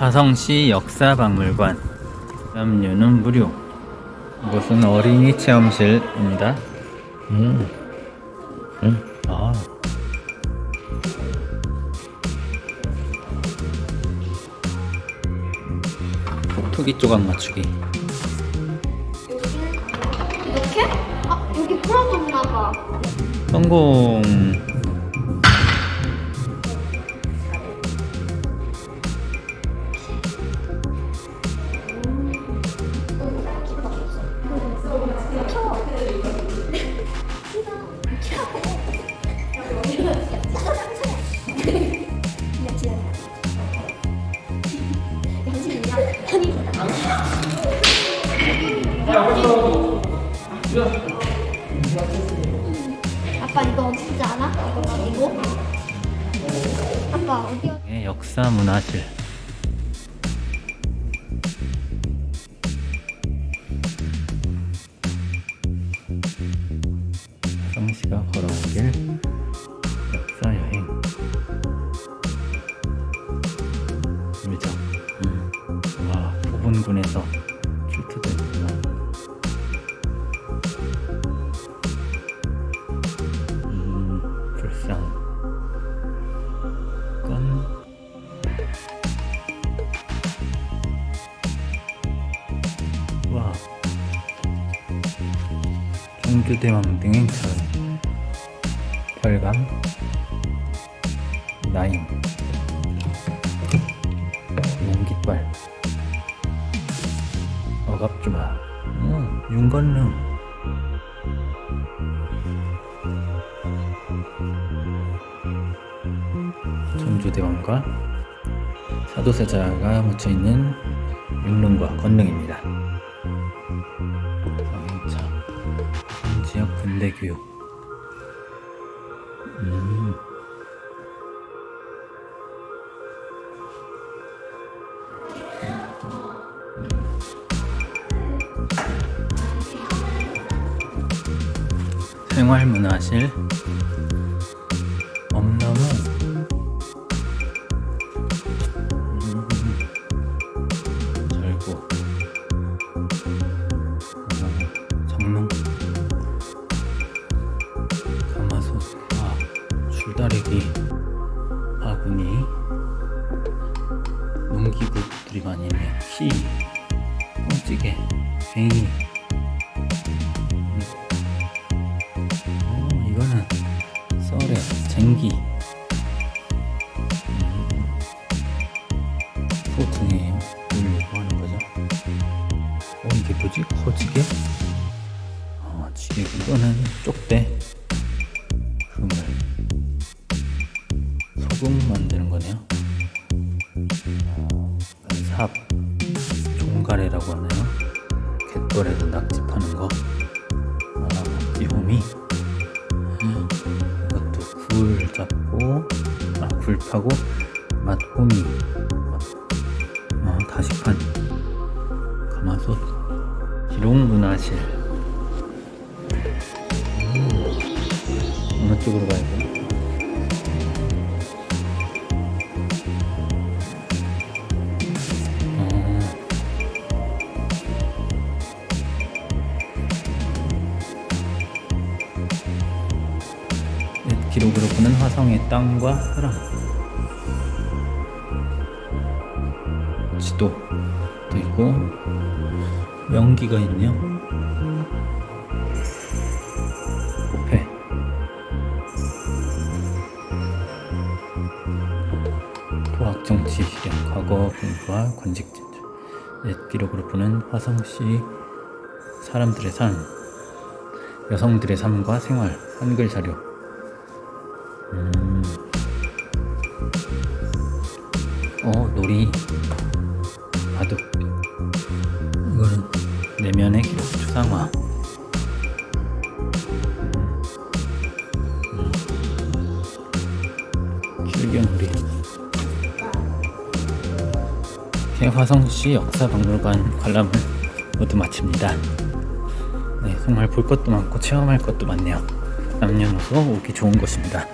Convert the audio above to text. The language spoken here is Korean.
화성시 역사박물관 담요는 무료 이곳은 어린이 체험실입니다 음. 음. 아. 톡톡이 조각 맞추기 이렇게? 아 여기 풀어줬나 봐. 성공 아빠 이거 어떻게 알아? 이거? 아빠 어디? 네, 역사 문화실 분에서 이렇게 되고요. 음, 불쌍. 건. 와. 종교대왕 등의 결감. 나인. 용깃발, 억압주마 음, 윤건능 청주대왕과 사도세자가 묻혀있는 육릉과 건능입니다. 성인차 지역 군대 교육 음. 생활문화실. 엄나무. 절구. 어, 장롱. 가마솥. 아 줄다리기. 바구니. 농기구들이 많이 있네 키 꽁찌개. 뱅이 지게 이거는 쪽대. 그물 소금 만드는 거네요. 어, 삽 종가래라고 하나요? 갯벌에서 낙지 파는 거. 음, 이것도 굴 잡고 아, 굴 파고 맛 호미. 아, 다시판. 가마솥. 기록문화실 음, 어느 쪽으로 가야 돼? 어. 옛 기록으로 보는 화성의 땅과 사람 지도도 있고 명기가 있네요 토학정치 실현 과거 공부와 관직 진주 옛 기록으로 보는 화성시 사람들의 삶 여성들의 삶과 생활 한글 자료. 음. 어 놀이. 바둑 이거는 내면의 기록 초상화. 실견놀이 이렇게 화성시 역사박물관 관람을 모두 마칩니다. 네, 정말 볼 것도 많고 체험할 것도 많네요. 남녀노소 오기 좋은 곳입니다